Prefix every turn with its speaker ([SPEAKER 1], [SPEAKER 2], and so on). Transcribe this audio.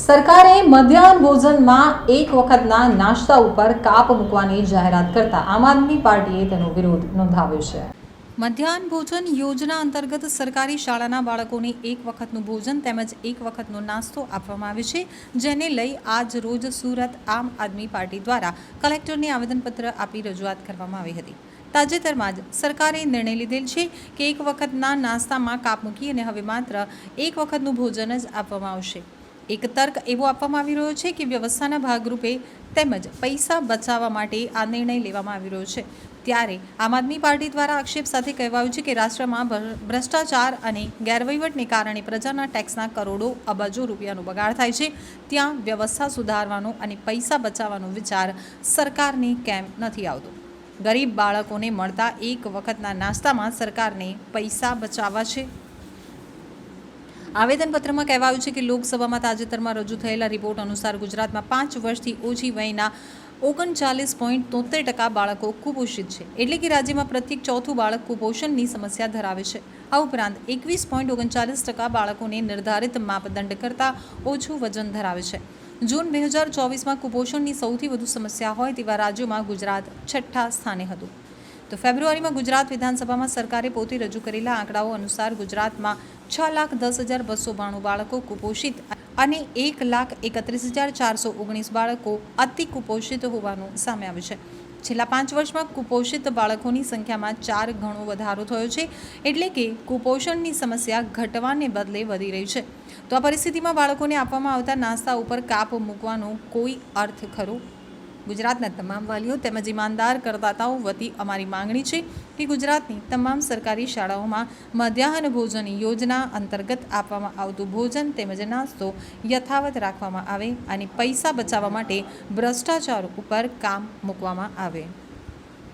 [SPEAKER 1] સરકારે મધ્યાહન ભોજનમાં એક વખતના નાસ્તા ઉપર કાપ મૂકવાની જાહેરાત કરતા આમ આદમી પાર્ટીએ તેનો વિરોધ નોંધાવ્યો છે. મધ્યાહન ભોજન યોજના અંતર્ગત સરકારી શાળાના બાળકોને એક વખતનું ભોજન તેમજ એક વખતનો નાસ્તો આપવામાં આવે છે, જેને લઈ આજ રોજ સુરત આમ આદમી પાર્ટી દ્વારા કલેક્ટરને આવેદનપત્ર આપી રજૂઆત કરવામાં આવી હતી. તાજેતરમાં જ સરકારે નિર્ણય લીધેલ છે કે એક વખતના નાસ્તામાં કાપ મૂકી અને હવે માત્ર એક વખતનું ભોજન જ આપવામાં આવશે. એક તર્ક એવો આપવામાં આવી રહ્યો છે કે વ્યવસ્થાના ભાગરૂપે તેમજ પૈસા બચાવવા માટે આ નિર્ણય લેવામાં આવી રહ્યો છે. ત્યારે આમ આદમી પાર્ટી દ્વારા આક્ષેપ સાથે કહેવાયું છે કે રાષ્ટ્રમાં ભ્ર- ભ્રષ્ટાચાર અને ગેરવહીવટને કારણે પ્રજાના ટેક્સના કરોડો અબજો રૂપિયાનો બગાડ થાય છે. ત્યાં વ્યવસ્થા સુધારવાનો અને પૈસા બચાવવાનો વિચાર સરકારને કેમ નથી આવતો. ગરીબ બાળકોને મળતા એક વખતના નાસ્તામાં સરકારને પૈસા બચાવવા છે. આવેદનપત્રમાં કહેવાયું છે કે લોકસભામાં તાજેતરમાં રજૂ થયેલા રિપોર્ટ અનુસાર ગુજરાતમાં પાંચ વર્ષથી ઓછી વયના ઓગણચાલીસ પોઈન્ટ તોતેર ટકા બાળકો કુપોષિત છે. એટલે કે રાજ્યમાં પ્રત્યેક ચોથું બાળક કુપોષણની સમસ્યા ધરાવે છે. આ ઉપરાંત એકવીસ પોઈન્ટ ઓગણચાલીસ ટકા બાળકોને નિર્ધારિત માપદંડ કરતાં ઓછું વજન ધરાવે છે. જૂન બે હજાર ચોવીસમાં કુપોષણની સૌથી વધુ સમસ્યા હોય તેવા રાજ્યોમાં ગુજરાત છઠ્ઠા સ્થાને હતું. તો ફેબ્રુઆરીમાં ગુજરાત વિધાનસભામાં સરકારે પોતે રજૂ કરેલા આંકડાઓ અનુસાર ગુજરાતમાં છ લાખ દસ હજાર બસો બાણું બાળકો કુપોષિત અને એક લાખ એકત્રીસ હજાર ચારસો ઓગણીસ બાળકો અતિ કુપોષિત હોવાનું સામે આવ્યું છે. છેલ્લા પાંચ વર્ષમાં કુપોષિત બાળકોની સંખ્યામાં ચાર ગણો વધારો થયો છે, એટલે કે કુપોષણની સમસ્યા ઘટવાને બદલે વધી રહી છે. તો આ પરિસ્થિતિમાં બાળકોને આપવામાં આવતા નાસ્તા ઉપર કાપ મૂકવાનો કોઈ અર્થ ખરો? ગુજરાતના તમામ વાલીઓ તેમજ ઈમાનદાર કરદાતાઓ વતી અમારી માંગણી છે કે ગુજરાતની તમામ સરકારી શાળાઓમાં મધ્યાહન ભોજન યોજના અંતર્ગત આપવામાં આવતું ભોજન તેમજ નાસ્તો યથાવત રાખવામાં આવે અને પૈસા બચાવવા માટે ભ્રષ્ટાચાર ઉપર કામ મૂકવામાં આવે.